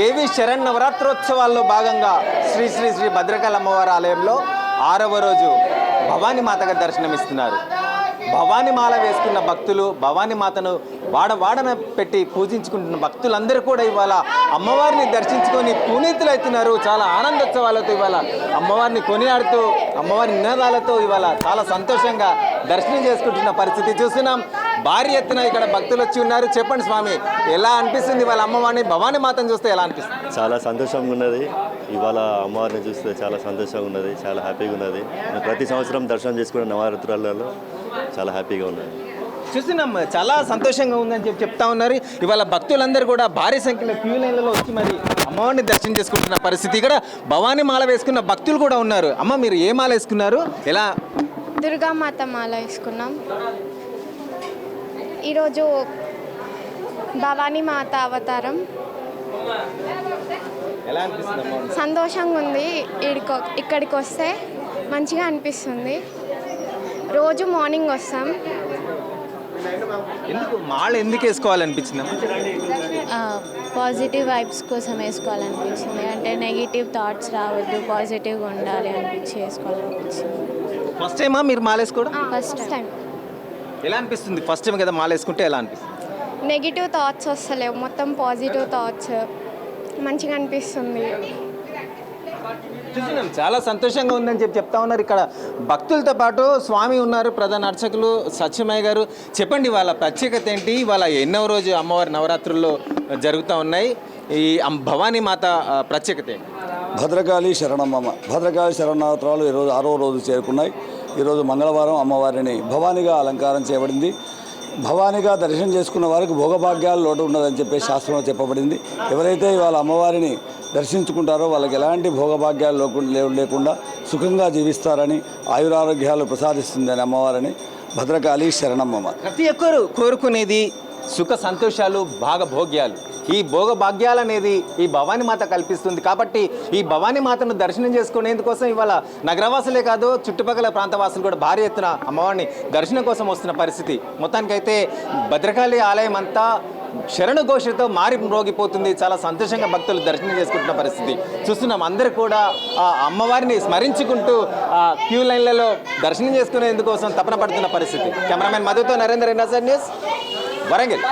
దేవి శరణ్ నవరాత్రోత్సవాల్లో భాగంగా శ్రీ శ్రీ శ్రీ భద్రకాళి అమ్మవారి ఆలయంలో ఆరవ రోజు భవానీ మాతగా దర్శనమిస్తున్నారు. భవానీ మాల వేసుకున్న భక్తులు భవానీ మాతను వాడ వాడన పెట్టి పూజించుకుంటున్న భక్తులందరూ కూడా ఇవాళ అమ్మవారిని దర్శించుకొని పునీతులవుతున్నారు చాలా ఆనందోత్సవాలతో ఇవాళ అమ్మవారిని కొనియాడుతూ అమ్మవారి నినాదాలతో ఇవాళ చాలా సంతోషంగా దర్శనం చేసుకుంటున్న పరిస్థితి చూస్తున్నాం. భారీ ఎత్తున ఇక్కడ భక్తులు వచ్చి ఉన్నారు. చెప్పండి స్వామి ఎలా అనిపిస్తుంది వాళ్ళ అమ్మవారిని భవానీ మాతను చూస్తే ఎలా అనిపిస్తుంది? చాలా సంతోషంగా ఉన్నది. ఇవాళ అమ్మవారిని చూస్తే చాలా సంతోషంగా ఉన్నది చాలా హ్యాపీగా ఉన్నది. నేను ప్రతి సంవత్సరం దర్శనం చేసుకునే నవరాత్రులలో చాలా హ్యాపీగా ఉన్నది. చూస్తున్నాం చాలా సంతోషంగా ఉందని చెప్పి చెప్తా ఉన్నారు. ఇవాళ భక్తులందరూ కూడా భారీ సంఖ్యలో క్యూ లైన్లలో వచ్చి మరి అమ్మవారిని దర్శనం చేసుకుంటున్న పరిస్థితి. ఇక్కడ భవానీ మాల వేసుకున్న భక్తులు కూడా ఉన్నారు. అమ్మ మీరు ఏ మాల వేసుకున్నారు? ఎలా? దుర్గామాత మాల వేసుకున్నాం. ఈరోజు భవానీ మాత అవతారం. ఎలా అనిపిస్తుంది అమ్మవారిని? సంతోషంగా ఉంది ఇక్కడికి వస్తే మంచిగా అనిపిస్తుంది. రోజు మార్నింగ్ వస్తాం. ఎందుకు? మాల ఎందుకు వేసుకోవాలనిపించింది అమ్మ? పాజిటివ్ వైబ్స్ కోసం వేసుకోవాలనిపించింది. అంటే నెగిటివ్ థాట్స్ రావద్దు పాజిటివ్గా ఉండాలి అనిపించి వేసుకోవాలనిపించింది. ఫస్ట్ టైమా మీరు మాల వేసుకోవడం ఫస్ట్ టైం ఎలా అనిపిస్తుంది? ఫస్ట్ టైం కదా మాల వేసుకుంటే ఎలా అనిపిస్తుంది? నెగిటివ్ థాట్స్ వస్తలేవు. మొత్తం పాజిటివ్ థాట్స్ మంచిగా అనిపిస్తుంది. చూస్తున్నాం చాలా సంతోషంగా ఉందని చెప్పి చెప్తా ఉన్నారు. ఇక్కడ భక్తులతో పాటు స్వామి ఉన్నారు. ప్రధాన అర్చకులు సత్యమయ్య గారు. చెప్పండి వాళ్ళ ప్రత్యేకత ఏంటి? వాళ్ళ ఎన్నో రోజు అమ్మవారి నవరాత్రుల్లో జరుగుతూ ఉన్నాయి. ఈ భవానీ మాత ప్రత్యేకత ఏంటి? భద్రకాళి శరణమ్మ భద్రకాళి శరణావతారాలు ఈరోజు ఆరో రోజు చేరుకున్నాయి. ఈరోజు మంగళవారం అమ్మవారిని భవానిగా అలంకారం చేయబడింది. భవానిగా దర్శనం చేసుకున్న వారికి భోగభాగ్యాలు లోటు ఉండదని చెప్పే శాస్త్రంలో చెప్పబడింది. ఎవరైతే వాళ్ళ అమ్మవారిని దర్శించుకుంటారో వాళ్ళకి ఎలాంటి భోగభాగ్యాలు లోకు- లేకుండా సుఖంగా జీవిస్తారని ఆయురారోగ్యాలు ప్రసాదిస్తుందని అమ్మవారిని భద్రకాళి శరణమ్మ ప్రతి ఒక్కరు కోరుకునేది సుఖ సంతోషాలు భాగభోగ్యాలు. ఈ భోగ భాగ్యాలు అనేది ఈ భవానీ మాత కల్పిస్తుంది. కాబట్టి ఈ భవానీ మాతను దర్శనం చేసుకునేందుకోసం ఇవాళ నగరవాసులే కాదు చుట్టుపక్కల ప్రాంతవాసులు కూడా భారీ ఎత్తున అమ్మవారిని దర్శనం కోసం వస్తున్న పరిస్థితి. మొత్తానికైతే భద్రకాళి ఆలయం అంతా శరణు ఘోషతో మారి మ్రోగిపోతుంది. చాలా సంతోషంగా భక్తులు దర్శనం చేసుకుంటున్న పరిస్థితి. చూస్తున్నాం అందరూ కూడా ఆ అమ్మవారిని స్మరించుకుంటూ ఆ క్యూ లైన్లలో దర్శనం చేసుకునేందుకోసం తపన పడుతున్న పరిస్థితి. కెమెరామెన్ మధుతో నరేంద్ర ఎన్ఆర్సర్ న్యూస్ వరంగల్.